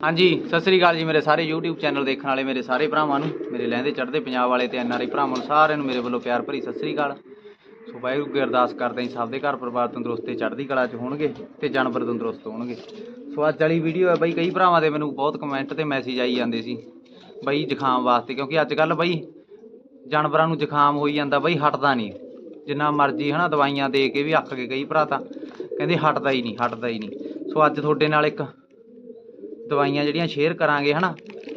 ਹਾਂਜੀ, ਸਤਿ ਸ੍ਰੀ ਅਕਾਲ ਜੀ ਮੇਰੇ ਸਾਰੇ YouTube ਚੈਨਲ ਦੇਖਣ ਵਾਲੇ, ਮੇਰੇ ਸਾਰੇ ਭਰਾਵਾਂ ਨੂੰ, ਮੇਰੇ ਲਹਿੰਦੇ ਚੜ੍ਹਦੇ ਪੰਜਾਬ ਵਾਲੇ ਤੇ ਐਨਆਰਆਈ ਭਰਾਵਾਂ ਨੂੰ, ਸਾਰਿਆਂ ਨੂੰ ਮੇਰੇ ਵੱਲੋਂ ਪਿਆਰ ਭਰੀ ਸਤਿ ਸ੍ਰੀ ਅਕਾਲ। ਸੋ ਵਾਹਿਗੁਰੂ ਅੱਗੇ ਅਰਦਾਸ ਕਰਦੇ ਹਾਂ ਸਭ ਦੇ ਘਰ ਪਰਿਵਾਰ ਤੰਦਰੁਸਤ ਤੇ ਚੜ੍ਹਦੀ ਕਲਾ 'ਚ ਹੋਣਗੇ ਤੇ ਜਾਨਵਰ ਤੰਦਰੁਸਤ ਹੋਣਗੇ। ਸੋ ਅੱਜ ਵਾਲੀ ਵੀਡੀਓ ਹੈ ਬਈ, ਕਈ ਭਰਾਵਾਂ ਦੇ ਮੈਨੂੰ ਬਹੁਤ ਕਮੈਂਟ ਤੇ ਮੈਸੇਜ ਆਈ ਜਾਂਦੇ ਸੀ ਬਈ ਜ਼ੁਕਾਮ ਵਾਸਤੇ, ਕਿਉਂਕਿ ਅੱਜ ਕੱਲ ਬਈ ਜਾਨਵਰਾਂ ਨੂੰ ਜ਼ੁਕਾਮ ਹੋਈ ਜਾਂਦਾ ਬਈ, ਹਟਦਾ ਨਹੀਂ। ਜਿੰਨਾ ਮਰਜ਼ੀ ਹਨਾ ਦਵਾਈਆਂ ਦੇ ਕੇ ਵੀ ਅੱਕ ਗਏ ਕਈ ਭਰਾ ਤਾਂ, ਕਹਿੰਦੇ ਹਟਦਾ ਹੀ ਨਹੀਂ, ਹਟਦਾ ਹੀ ਨਹੀਂ। ਸੋ ਅੱਜ ਤੁਹਾਡੇ ਨਾਲ ਇੱਕ ਦਵਾਈਆਂ ਜਿਹੜੀਆਂ ਸ਼ੇਅਰ ਕਰਾਂਗੇ, ਹਨਾ?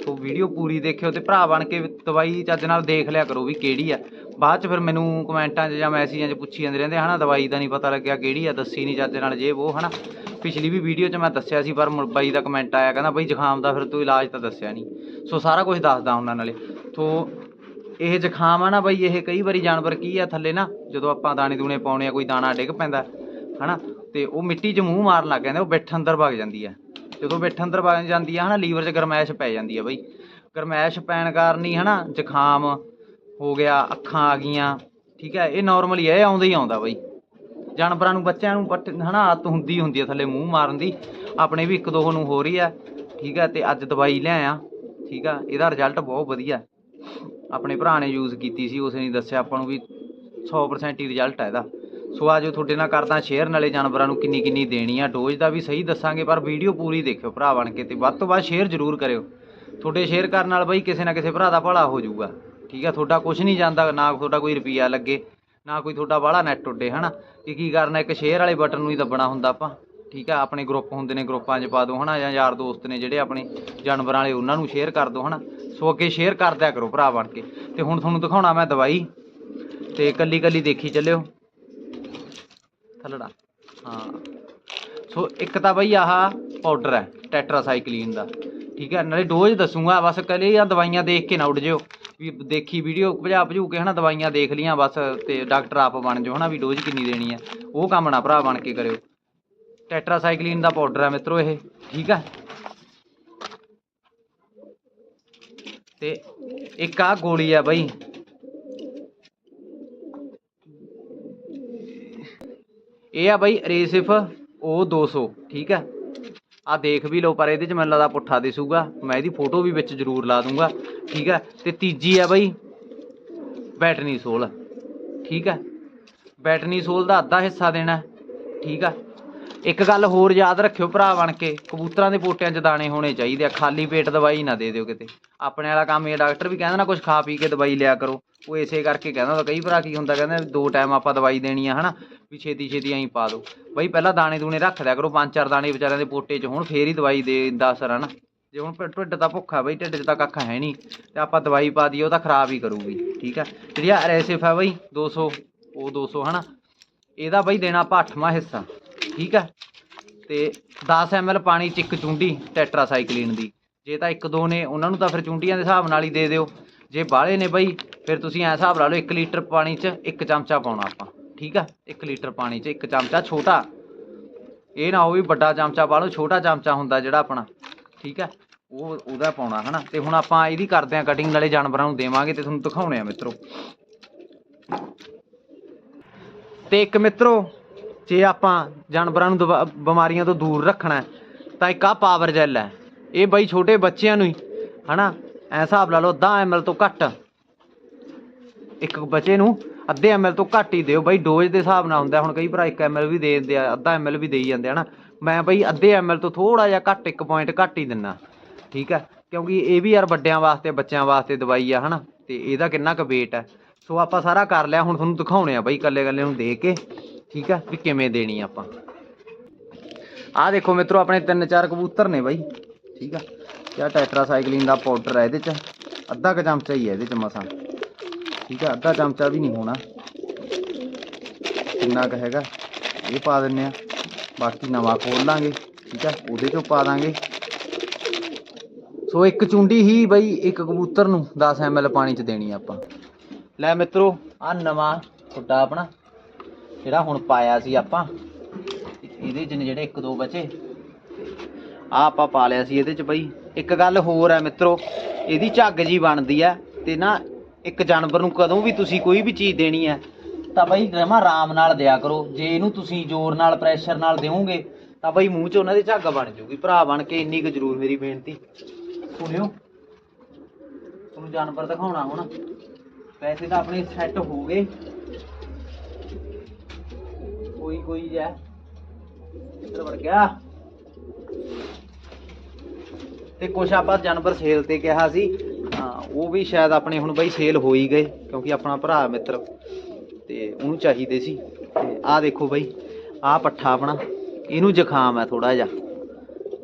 ਉਹ ਵੀਡੀਓ ਪੂਰੀ ਦੇਖਿਓ ਤੇ ਭਰਾ ਬਣ ਕੇ ਦਵਾਈ ਚੱਜ ਨਾਲ ਦੇਖ ਲਿਆ ਕਰੋ ਵੀ ਕਿਹੜੀ ਆ। ਬਾਅਦ ਚ ਫਿਰ ਮੈਨੂੰ ਕਮੈਂਟਾਂ 'ਚ ਜਾਂ ਮੈਸੇਜਾਂ 'ਚ ਪੁੱਛੀ ਜਾਂਦੇ ਰਹਿੰਦੇ ਹਨਾ? ਦਵਾਈ ਦਾ ਨਹੀਂ ਪਤਾ ਲੱਗਿਆ ਕਿਹੜੀ ਆ, ਦੱਸੀ ਨਹੀਂ ਚੱਜ ਨਾਲ ਜੇ ਉਹ, ਹਨਾ? ਪਿਛਲੀ ਵੀ ਵੀਡੀਓ 'ਚ ਮੈਂ ਦੱਸਿਆ ਸੀ, ਪਰ ਬਾਈ ਦਾ ਕਮੈਂਟ ਆਇਆ, ਕਹਿੰਦਾ ਬਈ ਜ਼ੁਕਾਮ ਦਾ ਫਿਰ ਤੂੰ ਇਲਾਜ ਤਾਂ ਦੱਸਿਆ ਨਹੀਂ ਸੋ ਸਾਰਾ ਕੁਝ ਦੱਸਦਾ ਉਹਨਾਂ ਨਾਲੇ। ਸੋ ਇਹ ਜ਼ੁਕਾਮ ਆ ਨਾ ਬਈ, ਇਹ ਕਈ ਵਾਰੀ ਜਾਨਵਰ ਕੀ ਆ ਥੱਲੇ ਨਾ, ਜਦੋਂ ਆਪਾਂ ਦਾਣੇ ਦੂਣੇ ਪਾਉਣੇ ਆ, ਕੋਈ ਦਾਣਾ ਡਿੱਗ ਪੈਂਦਾ, ਹਨਾ? ਤੇ ਉਹ ਮਿੱਟੀ 'ਚ ਮੂੰਹ ਮਾਰਨ ਲੱਗ ਜਾਂਦੇ, ਉਹ ਬਿੱਠ ਅੰਦਰ ਵਗ ਜਾਂਦੀ ਆ। ਜਦੋਂ ਮਿੱਠ ਅੰਦਰ ਵਗ ਜਾਂਦੀ ਆ ਹਨਾ, ਲੀਵਰ 'ਚ ਗਰਮੈਸ਼ ਪੈ ਜਾਂਦੀ ਆ ਬਈ। ਗਰਮੈਸ਼ ਪੈਣ ਕਾਰਨ ਹੀ ਹਨਾ, ਜ਼ੁਕਾਮ ਹੋ ਗਿਆ, ਅੱਖਾਂ ਆ ਗਈਆਂ, ਠੀਕ ਹੈ, ਇਹ ਨਾਰਮਲੀ ਇਹ ਆਉਂਦਾ ਹੀ ਆਉਂਦਾ ਬਈ। ਜਾਨਵਰਾਂ ਨੂੰ, ਬੱਚਿਆਂ ਨੂੰ ਬੱਟ ਹਨਾ, ਆਦਤ ਹੁੰਦੀ ਹੁੰਦੀ ਆ ਥੱਲੇ ਮੂੰਹ ਮਾਰਨ ਦੀ। ਆਪਣੇ ਵੀ ਇੱਕ ਦੋ ਨੂੰ ਹੋ ਰਹੀ ਆ, ਠੀਕ ਹੈ ਤੇ ਅੱਜ ਦਵਾਈ ਲਿਆਇਆ ਠੀਕ ਆ, ਇਹਦਾ ਰਿਜ਼ਲਟ ਬਹੁਤ ਵਧੀਆ। ਆਪਣੇ ਭਰਾ ਨੇ ਯੂਜ਼ ਕੀਤੀ ਸੀ, ਉਸ ਨੇ ਦੱਸਿਆ ਆਪਾਂ ਨੂੰ ਵੀ 100% ਹੀ ਰਿਜ਼ਲਟ ਆ ਇਹਦਾ। ਸੋ ਆਜੋ ਤੁਹਾਡੇ ਨਾਲ ਕਰਦਾ ਸ਼ੇਅਰ, ਨਾਲੇ ਜਾਨਵਰਾਂ ਨੂੰ ਕਿੰਨੀ ਕਿੰਨੀ ਦੇਣੀ ਆ। ਡੋਜ਼ ਦਾ ਵੀ ਸਹੀ ਦੱਸਾਂਗੇ, ਪਰ ਵੀਡੀਓ ਪੂਰੀ ਦੇਖਿਓ ਭਰਾ ਬਣ ਕੇ ਤੇ ਵੱਧ ਤੋਂ ਵੱਧ ਸ਼ੇਅਰ ਜ਼ਰੂਰ ਕਰਿਓ। ਤੁਹਾਡੇ ਸ਼ੇਅਰ ਕਰਨ ਨਾਲ ਬਈ ਕਿਸੇ ਨਾ ਕਿਸੇ ਭਰਾ ਦਾ ਭਲਾ ਹੋ ਜਾਊਗਾ। ਠੀਕ ਆ, ਤੁਹਾਡਾ ਕੁਝ ਨਹੀਂ ਜਾਂਦਾ, ਨਾ ਤੁਹਾਡਾ ਕੋਈ ਰੁਪਈਆ ਲੱਗੇ, ਨਾ ਕੋਈ ਤੁਹਾਡਾ ਬਾਹਲਾ ਨੈਟ ਉੱਡੇ ਹਨਾ? ਕਿ ਕੀ ਕਰਨਾ, ਇੱਕ ਸ਼ੇਅਰ ਵਾਲੇ ਬਟਨ ਨੂੰ ਹੀ ਦੱਬਣਾ ਹੁੰਦਾ ਆਪਾਂ। ਠੀਕ ਆ, ਆਪਣੇ ਗਰੁੱਪ ਹੁੰਦੇ ਨੇ ਗਰੁੱਪਾਂ 'ਚ ਪਾ ਦਿਓ ਹਨਾ? ਜਾਂ ਯਾਰ ਦੋਸਤ ਨੇ ਜਿਹੜੇ ਆਪਣੇ ਜਾਨਵਰਾਂ ਵਾਲੇ, ਉਹਨਾਂ ਨੂੰ ਸ਼ੇਅਰ ਕਰ ਦਿਓ ਹਨਾ? ਸੋ ਅੱਗੇ ਸ਼ੇਅਰ ਕਰਦਿਆ ਕਰੋ ਭਰਾ ਬਣ ਕੇ। ਤੇ ਹੁਣ ਤੁਹਾਨੂੰ ਦਿਖਾਉਣਾ ਮੈਂ ਦਵਾਈ। ਤੇ ਕੱਲੀ ਕੱਲੀ ਦੇਖੀ ਚੱਲਿਓ। ਥੱਲੜਾ। ਹਾਂ। ਸੋ ਇੱਕ ਤਾਂ ਬਈ ਆਹ ਪਾਊਡਰ ਹੈ ਟੈਟਰਾਸਾਈਕਲੀਨ ਦਾ। ਠੀਕ ਹੈ, ਨਾਲੇ ਡੋਜ਼ ਦੱਸੂਗਾ, ਬਸ ਕੱਲੇ ਜਾਂ ਦਵਾਈਆਂ ਦੇਖ ਕੇ ਨਾ ਉੱਡ ਜਿਓ। ਵੀ ਦੇਖੀ ਵੀਡੀਓ ਭਜਾ ਭਜੂ ਕੇ ਹਨਾ ਦਵਾਈਆਂ ਦੇਖ ਲੀਆਂ ਬਸ ਤੇ ਡਾਕਟਰ ਆਪ ਬਣ ਜਾਓ ਹਨਾ ਵੀ ਡੋਜ਼ ਕਿੰਨੀ ਦੇਣੀ ਹੈ। ਉਹ ਕੰਮ ਨਾ ਭਰਾ ਬਣ ਕੇ ਕਰਿਓ। ਟੈਟਰਾਸਾਈਕਲੀਨ ਦਾ ਪਾਊਡਰ ਹੈ ਮਿੱਤਰੋ ਇਹ, ਠੀਕ ਹੈ। ਤੇ ਇੱਕ ਆ ਗੋਲੀ ਆ ਬਈ ਇਹ ਆ ਬਈ ਰੇਸਿਫ ਉਹ 200 ਠੀਕ ਹੈ? ਆ ਦੇਖ ਵੀ ਲਓ, ਪਰ ਇਹਦੇ ਚ ਮੈਨੂੰ ਲੱਗਦਾ ਪੁੱਠਾ ਦਿਸੂਗਾ। ਮੈਂ ਇਹਦੀ ਫੋਟੋ ਵੀ ਵਿੱਚ ਜ਼ਰੂਰ ਲਾ ਦੂੰਗਾ, ਠੀਕ ਹੈ? ਤੇ ਤੀਜੀ ਆ ਬਾਈ ਬੈਟਨੀ ਸੋਲ, ਠੀਕ ਹੈ? ਬੈਟਨੀ ਸੋਲ ਦਾ ਅੱਧਾ ਹਿੱਸਾ ਦੇਣਾ, ਠੀਕ ਆ ਇੱਕ ਗੱਲ ਹੋਰ ਯਾਦ ਰੱਖਿਓ ਭਰਾ ਬਣ ਕੇ, ਕਬੂਤਰਾਂ ਦੇ ਪੋਟਿਆਂ 'ਚ ਦਾਣੇ ਹੋਣੇ ਚਾਹੀਦੇ ਆ, ਖਾਲੀ ਪੇਟ ਦਵਾਈ ਨਾ ਦੇ ਦਿਓ ਕਿਤੇ। ਆਪਣੇ ਵਾਲਾ ਕੰਮ ਇਹ ਡਾਕਟਰ ਵੀ ਕਹਿੰਦਾ ਨਾ ਕੁਝ ਖਾ ਪੀ ਕੇ ਦਵਾਈ ਲਿਆ ਕਰੋ। ਉਹ ਇਸੇ ਕਰਕੇ ਕਹਿੰਦਾ ਹੁੰਦਾ, ਕਈ ਭਰਾ ਕੀ ਹੁੰਦਾ, ਕਹਿੰਦੇ ਦੋ ਟਾਈਮ ਆਪਾਂ ਦਵਾਈ ਦੇਣੀ ਆ, ਹਨਾ, ਵੀ ਛੇਤੀ ਛੇਤੀ ਐਂ ਪਾ ਦਿਓ ਬਈ ਪਹਿਲਾਂ ਦਾਣੇ ਦੂਣੇ ਰੱਖ ਦਿਆ ਕਰੋ, ਪੰਜ ਚਾਰ ਦਾਣੇ ਵਿਚਾਰਿਆਂ ਦੇ ਪੋਟੇ 'ਚ, ਹੁਣ ਫੇਰ ਹੀ ਦਵਾਈ ਦੇ ਦਾ ਅਸਰ ਹਨਾ ਜੇ ਹੁਣ ਢਿੱਡ- ਢਿੱਡ ਤਾਂ ਭੁੱਖਾ, ਬਈ ਢਿੱਡ 'ਚ ਤਾਂ ਕੱਖ ਹੈ ਨਹੀਂ ਤੇ ਆਪਾਂ ਦਵਾਈ ਪਾ ਦਈਏ, ਉਹ ਤਾਂ ਖਰਾਬ ਹੀ ਕਰੂਗੀ, ਠੀਕ ਆ? ਜਿਹੜੀ ਆ ਰੈਸਿਫ ਹੈ ਬਈ 200 ਉਹ 200 ਹਨਾ? ਇਹਦਾ ਬਈ ਦੇਣਾ ਆਪਾਂ ਅੱਠਵਾਂ ਹਿੱਸਾ, ਠੀਕ ਆ? ਤੇ 10 ml ਪਾਣੀ ਚ ਇੱਕ ਚੁੰਡੀ ਟੈਟਰਾਸਾਈਕਲੀਨ ਦੀ। ਜੇ ਤਾਂ ਇੱਕ ਦੋ ਨੇ, ਉਹਨਾਂ ਨੂੰ ਤਾਂ ਫਿਰ ਚੁੰਡੀਆਂ ਦੇ ਹਿਸਾਬ ਨਾਲ ਹੀ ਦੇ ਦਿਓ। ਜੇ ਬਾਹਲੇ ਨੇ ਬਈ, ਫਿਰ ਤੁਸੀਂ ਐ ਹਿਸਾਬ ਲਾ ਲਓ 1 ਲੀਟਰ ਪਾਣੀ ਚ ਇੱਕ ਚਮਚਾ ਪਾਉਣਾ ਆਪਾਂ, ਠੀਕ ਆ? 1 ਲੀਟਰ ਪਾਣੀ ਚ ਇੱਕ ਚਮਚਾ ਛੋਟਾ। ਇਹ ਨਾ ਹੋਵੇ ਵੱਡਾ ਚਮਚਾ ਪਾ ਲਓ, ਛੋਟਾ ਚਮਚਾ ਹੁੰਦਾ ਜਿਹੜਾ ਆਪਣਾ, ਠੀਕ ਆ? ਉਹ ਉਹਦਾ ਪਾਉਣਾ, ਹਨਾ? ਤੇ ਹੁਣ ਆਪਾਂ ਇਹਦੀ ਕਰਦੇ ਆ ਕਟਿੰਗ ਨਾਲੇ ਜਾਨਵਰਾਂ ਨੂੰ ਦੇਵਾਂਗੇ ਤੇ ਤੁਹਾਨੂੰ ਦਿਖਾਉਣੇ ਆ ਮਿੱਤਰੋ। ਤੇ ਇੱਕ ਮਿੱਤਰੋ, ਜੇ ਆਪਾਂ ਜਾਨਵਰਾਂ ਨੂੰ ਦਵਾ- ਬਿਮਾਰੀਆਂ ਤੋਂ ਦੂਰ ਰੱਖਣਾ ਤਾਂ ਇੱਕ ਆ ਪਾਵਰ ਜੈਲ ਹੈ। ਇਹ ਬਈ ਛੋਟੇ ਬੱਚਿਆਂ ਨੂੰ ਹੀ, ਹਨਾ? ਐ ਹਿਸਾਬ ਲਾ ਲਓ, ਅੱਧਾ ਐਮਐਲ ਤੋਂ ਘੱਟ। ਇੱਕ ਬੱਚੇ ਨੂੰ ਅੱਧੇ ਐਮਐਲ ਤੋਂ ਘੱਟ ਹੀ ਦਿਓ। ਬਈ ਡੋਜ਼ ਦੇ ਹਿਸਾਬ ਨਾਲ ਹੁੰਦਾ। ਹੁਣ ਕਈ ਭਰਾ 1 ਐਮਐਲ ਵੀ ਦੇ ਦਿੰਦੇ ਆ, ਅੱਧਾ ਐਮਐਲ ਵੀ ਦੇਈ ਜਾਂਦੇ ਆ, ਹਨਾ? ਮੈਂ ਬਈ ਅੱਧੇ ਐਮਐਲ ਤੋਂ ਥੋੜਾ ਜਿਹਾ ਘੱਟ 1 ਪੁਆਇੰਟ ਘੱਟ ਹੀ ਦਿੰਨਾ। ਠੀਕ ਹੈ ਕਿਉਂਕਿ ਇਹ ਵੀ ਯਾਰ ਵੱਡਿਆਂ ਵਾਸਤੇ, ਬੱਚਿਆਂ ਵਾਸਤੇ ਦਵਾਈ ਆ, ਹਨਾ? ਤੇ ਇਹਦਾ ਕਿੰਨਾ ਕੁ weight ਹੈ ਸੋ ਆਪਾਂ ਸਾਰਾ ਕਰ ਲਿਆ। ਹੁਣ ਤੁਹਾਨੂੰ ਦਿਖਾਉਣੇ ਆ ਬਈ ਕੱਲੇ ਕੱਲੇ ਨੂੰ ਦੇ ਕੇ, ਠੀਕ ਹੈ ਵੀ ਕਿਵੇਂ ਦੇਣੀ ਆਪਾਂ। ਆਹ ਦੇਖੋ ਮਿੱਤਰੋ, ਆਪਣੇ ਤਿੰਨ ਚਾਰ ਕਬੂਤਰ ਨੇ ਬਾਈ। ਠੀਕ ਆ? ਇਹ ਟੈਟਰਾਸਾਈਕਲਿਨ ਦਾ ਪਾਊਡਰ ਹੈ ਇਹਦੇ ਚ। ਅੱਧਾ ਕੁ ਚਮਚਾ ਹੀ ਹੈ ਇਹਦੇ ਚ ਮਸਾਂ। ਠੀਕ ਆ, ਅੱਧਾ ਚਮਚਾ ਵੀ ਨਹੀਂ ਹੋਣਾ। ਕਿੰਨਾ ਕੁ ਹੈਗਾ, ਇਹ ਪਾ ਦਿੰਨੇ ਆ। ਬਾਕੀ ਨਵਾਂ ਖੋਲ ਲਾਂਗੇ, ਠੀਕ ਆ, ਉਹਦੇ ਚੋਂ ਪਾ ਦਾਂਗੇ। ਸੋ ਇੱਕ ਚੁੰਡੀ ਹੀ ਬਈ, ਇੱਕ ਕਬੂਤਰ ਨੂੰ 10 ml ਪਾਣੀ ਚ ਦੇਣੀ ਆਪਾਂ। ਲੈ ਮਿੱਤਰੋ, ਆ ਨਵਾਂ ਤੁਹਾਡਾ ਆਪਣਾ, ਜਿਹੜਾ ਹੁਣ ਪਾਇਆ ਸੀ ਆਪਾਂ। ਇਹਦੇ ਚ ਨੇ ਜਿਹੜੇ ਇੱਕ ਦੋ ਬਚੇ। ਆ ਆਪਾਂ ਪਾ ਲਿਆ ਸੀ ਇਹਦੇ ਚ ਬਈ। ਇੱਕ ਗੱਲ ਹੋਰ ਹੈ ਮਿੱਤਰੋ, ਇਹਦੀ ਝੱਗ ਜੀ ਬਣਦੀ ਹੈ ਤੇ ਨਾ ਇੱਕ ਜਾਨਵਰ ਨੂੰ ਕਦੋਂ ਵੀ ਤੁਸੀਂ ਕੋਈ ਵੀ ਚੀਜ਼ ਦੇਣੀ ਹੈ, ਤਾਂ ਬਈ ਜਮਾ ਆਰਾਮ ਨਾਲ ਦਿਆ ਕਰੋ। ਜੇ ਇਹਨੂੰ ਤੁਸੀਂ ਜ਼ੋਰ ਨਾਲ ਪ੍ਰੈਸ਼ਰ ਨਾਲ ਦਿਓਗੇ, ਤਾਂ ਬਈ ਮੂੰਹ 'ਚ ਉਹਨਾਂ ਦੇ ਝੱਗ ਬਣ ਜੂਗੀ। ਭਰਾ ਬਣ ਕੇ ਇੰਨੀ ਕੁ ਜ਼ਰੂਰ ਮੇਰੀ ਬੇਨਤੀ। ਸੁਣਿਓ, ਤੁਹਾਨੂੰ ਜਾਨਵਰ ਦਿਖਾਉਣਾ ਹੁਣ। ਪੈਸੇ ਤਾਂ ਆਪਣੇ ਸੈੱਟ ਹੋ ਗਏ। ਕੋਈ ਕੋਈ ਜੈ ਇੱਧਰ ਵੜ ਗਿਆ। ਤੇ ਕੁਛ ਆਪਾਂ ਜਾਨਵਰ ਸੇਲ ਤੇ ਕਿਹਾ ਸੀ ਉਹ ਵੀ ਸ਼ਾਇਦ ਆਪਣੇ ਹੁਣ ਬਈ ਸੇਲ ਹੋ ਹੀ ਗਏ, ਕਿਉਂਕਿ ਆਪਣਾ ਭਰਾ ਮਿੱਤਰ, ਤੇ ਉਹਨੂੰ ਚਾਹੀਦੇ ਸੀ। ਤੇ ਆਹ ਦੇਖੋ ਬਈ, ਆਹ ਪੱਠਾ ਆਪਣਾ, ਇਹਨੂੰ ਜ਼ੁਕਾਮ ਹੈ ਥੋੜਾ ਜਿਹਾ,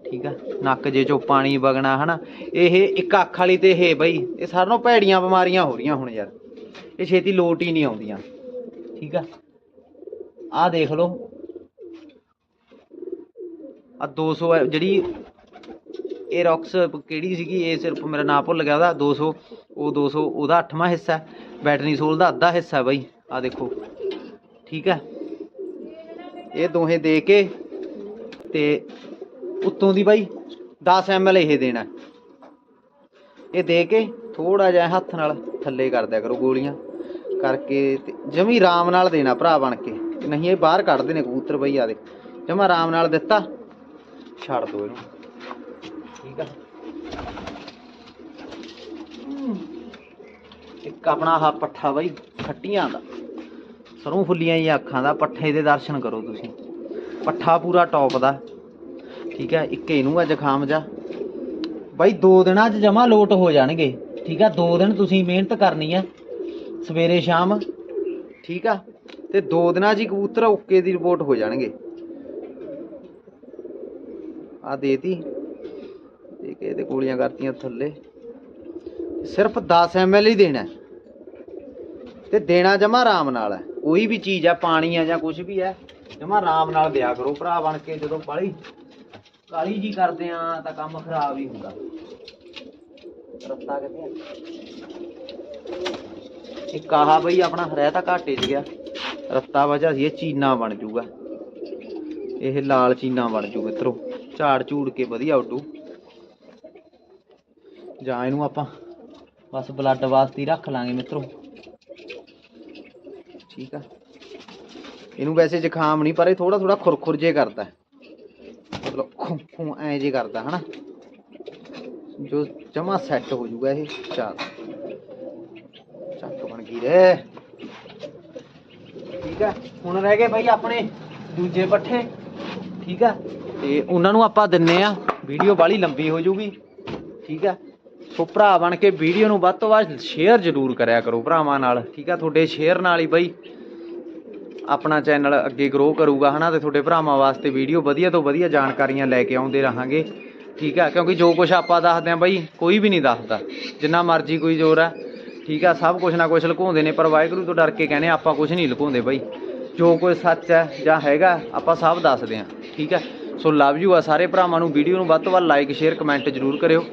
ਠੀਕ ਆ? ਨੱਕ ਜੇ ਚੋਂ ਪਾਣੀ ਵਗਣਾ, ਹਨਾ? ਇਹ ਇੱਕ ਅੱਖ ਵਾਲੀ ਤੇ ਇਹ ਬਈ, ਇਹ ਸਾਰਿਆਂ ਨਾਲੋਂ ਭੈੜੀਆਂ ਬਿਮਾਰੀਆਂ ਹੋ ਰਹੀਆਂ ਹੁਣ ਯਾਰ। ਇਹ ਛੇਤੀ ਲੋਟ ਹੀ ਨਹੀਂ ਆਉਂਦੀਆਂ, ਠੀਕ ਆ? ਆਹ ਦੇਖ ਲਓ। ਆ 200 ਹੈ ਜਿਹੜੀ ਇਹ ਰੌਕਸ ਕਿਹੜੀ ਸੀਗੀ? ਇਹ ਸਿਰਫ ਮੇਰਾ ਨਾਮ ਭੁੱਲ ਗਿਆ ਉਹਦਾ 200 ਉਹ 200 ਉਹਦਾ 8ਵਾਂ ਹਿੱਸਾ ਹੈ। ਬੈਟਰੀ ਸੋਲ ਦਾ ਅੱਧਾ ਹਿੱਸਾ ਹੈ ਬਾਈ। ਆ ਦੇਖੋ। ਠੀਕ ਹੈ? ਇਹ ਦੋਹੇ ਦੇ ਕੇ ਤੇ ਉੱਤੋਂ ਦੀ ਬਾਈ 10 ml ਇਹ ਦੇਣਾ ਇਹ ਦੇ ਕੇ ਥੋੜਾ ਜਿਹਾ ਹੱਥ ਨਾਲ ਥੱਲੇ ਕਰ ਦਿਆ ਕਰੋ ਗੋਲੀਆਂ ਕਰਕੇ ਤੇ ਜਮੀ ਆਰਾਮ ਨਾਲ ਦੇਣਾ ਭਰਾ ਬਣ ਕੇ। ਨਹੀਂ, ਇਹ ਬਾਹਰ ਕੱਢਦੇ ਨੇ ਕਬੂਤਰ ਬਈ ਆ ਦੇ ਜਮਾ ਆਰਾਮ ਨਾਲ ਦਿੱਤਾ। ਛੱਡ ਦੋ ਇਹਨੂੰ। ਠੀਕ ਆ। ਇੱਕ ਆਪਣਾ ਆਹ ਪੱਠਾ ਬਾਈ, ਖੱਟੀਆਂ ਦਾ। ਸਰੋਂ ਫੁੱਲੀਆਂ ਹੀ ਅੱਖਾਂ ਦਾ, ਪੱਠੇ ਦੇ ਦਰਸ਼ਨ ਕਰੋ ਤੁਸੀਂ। ਪੱਠਾ ਪੂਰਾ ਟੌਪ ਦਾ। ਠੀਕ ਹੈ ਇੱਕ ਇਹਨੂੰ ਆ ਜ਼ੁਕਾਮ ਜਾ। ਬਾਈ, ਦੋ ਦਿਨਾਂ 'ਚ ਜਮਾ ਲੋਟ ਹੋ ਜਾਣਗੇ। ਠੀਕ ਆ, ਦੋ ਦਿਨ ਤੁਸੀਂ ਮਿਹਨਤ ਕਰਨੀ ਆ। ਸਵੇਰੇ ਸ਼ਾਮ। ਠੀਕ ਆ, ਤੇ ਦੋ ਦਿਨਾਂ 'ਚ ਹੀ ਕਬੂਤਰ ਓਕੇ ਦੀ ਰਿਪੋਰਟ ਹੋ ਜਾਣਗੇ। ਆ ਦੇਤੀ ਦੇ ਕੇ ਇਹਦੇ ਗੋਲੀਆਂ ਕਰਤੀਆਂ ਥੱਲੇ। ਸਿਰਫ 10 ml ਹੀ ਦੇਣਾ ਤੇ ਦੇਣਾ ਜਮਾ ਆਰਾਮ ਨਾਲ ਹੈ। ਕੋਈ ਵੀ ਚੀਜ਼ ਆ ਪਾਣੀ ਆ ਜਾਂ ਕੁਝ ਵੀ ਹੈ, ਜਮਾ ਆਰਾਮ ਨਾਲ ਦਿਆ ਕਰੋ। ਭਰਾ ਬਣ ਕੇ ਜਦੋਂ ਬਾਲੀ ਕਾਲੀ ਜੀ ਕਰਦੇ ਆ, ਤਾਂ ਕੰਮ ਖਰਾਬ ਹੀ ਹੁੰਦਾ। ਰਸਤਾ ਕਿੱਥੇ ਆ? ਇੱਕ ਆਹ ਬਈ ਆਪਣਾ ਰਹਿ ਤਾਂ ਘਾਟੇ 'ਚ ਗਿਆ। ਰਸਤਾ ਵਜਾ ਸੀ, ਇਹ ਚੀਨਾ ਬਣ ਜੂਗਾ। ਇਹ ਲਾਲ ਚੀਨਾ ਬਣ ਜੂ ਮਿੱਤਰੋ। ਝਾੜ ਝੂੜ ਕੇ ਵਧੀਆ ਉੱਡੂ। ਜਾਂ ਇਹਨੂੰ ਆਪਾਂ ਬਸ ਬਲੱਡ ਵਾਸਤੇ ਰੱਖ ਲਾਂਗੇ ਮਿੱਤਰੋ। ਠੀਕ ਆ। ਇਹਨੂੰ ਵੈਸੇ ਜ਼ੁਕਾਮ ਨਹੀਂ, ਪਰ ਇਹ ਥੋੜਾ ਥੋੜਾ ਖੁਰਖੁਰ ਜੇ ਕਰਦਾ ਹੈ। ਮਤਲਬ ਖੁੰ ਖੁੰ ਐ ਜੇ ਕਰਦਾ, ਹਨਾ? ਜੋ ਜਮਾ ਸੈੱਟ ਹੋ ਜਾਊਗਾ ਇਹ। ਚੱਲ। ਚੱਕ ਬਣ ਗਈ ਰੇ। ਠੀਕ ਆ। ਹੁਣ ਰਹਿ ਗਏ ਬਈ ਆਪਣੇ ਦੂਜੇ ਪੱਠੇ। ਠੀਕ ਆ। ਤੇ ਉਹਨਾਂ ਨੂੰ ਆਪਾਂ ਦਿੰਨੇ ਆ। ਵੀਡੀਓ ਬਾਲੀ ਲੰਬੀ ਹੋ ਜਾਊਗੀ। ਠੀਕ ਆ। ਸੋ ਭਰਾ ਬਣ ਕੇ ਵੀਡੀਓ ਨੂੰ ਵੱਧ ਤੋਂ ਵੱਧ ਸ਼ੇਅਰ ਜ਼ਰੂਰ ਕਰਿਆ ਕਰੋ ਭਰਾਵਾਂ ਨਾਲ। ਠੀਕ ਆ, ਤੁਹਾਡੇ ਸ਼ੇਅਰ ਨਾਲ ਹੀ ਬਈ ਆਪਣਾ ਚੈਨਲ ਅੱਗੇ ਗਰੋ ਕਰੂਗਾ, ਹਨਾ? ਤੇ ਤੁਹਾਡੇ ਭਰਾਵਾਂ ਵਾਸਤੇ ਵੀਡੀਓ ਵਧੀਆ ਤੋਂ ਵਧੀਆ ਜਾਣਕਾਰੀਆਂ ਲੈ ਕੇ ਆਉਂਦੇ ਰਹਾਂਗੇ। ਠੀਕ ਆ, ਕਿਉਂਕਿ ਜੋ ਕੁਝ ਆਪਾਂ ਦੱਸਦੇ ਆ ਬਈ, ਕੋਈ ਵੀ ਨਹੀਂ ਦੱਸਦਾ। ਜਿੰਨਾ ਮਰਜ਼ੀ ਕੋਈ ਜ਼ੋਰ ਆ। ਠੀਕ ਆ, ਸਭ ਕੁਝ ਨਾ ਕੁਝ ਲੁਕਾਉਂਦੇ ਨੇ, ਪਰ ਵਾਹਿਗੁਰੂ ਤੋਂ ਡਰ ਕੇ ਕਹਿੰਦੇ ਆਪਾਂ ਕੁਝ ਨਹੀਂ ਲੁਕਾਉਂਦੇ ਬਈ। ਜੋ ਕੋਈ ਸੱਚ ਹੈ ਜਾਂ ਹੈਗਾ, ਆਪਾਂ ਸਭ ਦੱਸਦੇ ਆ ਠੀਕ ਆ, ਸੋ ਲਵ ਯੂ ਆ ਸਾਰੇ ਭਰਾਵਾਂ ਨੂੰ। ਵੀਡੀਓ ਨੂੰ ਵੱਧ ਤੋਂ ਵੱਧ ਲਾਈਕ ਸ਼ੇਅਰ ਕਮੈਂਟ ਜ਼ਰੂਰ ਕਰਿਓ।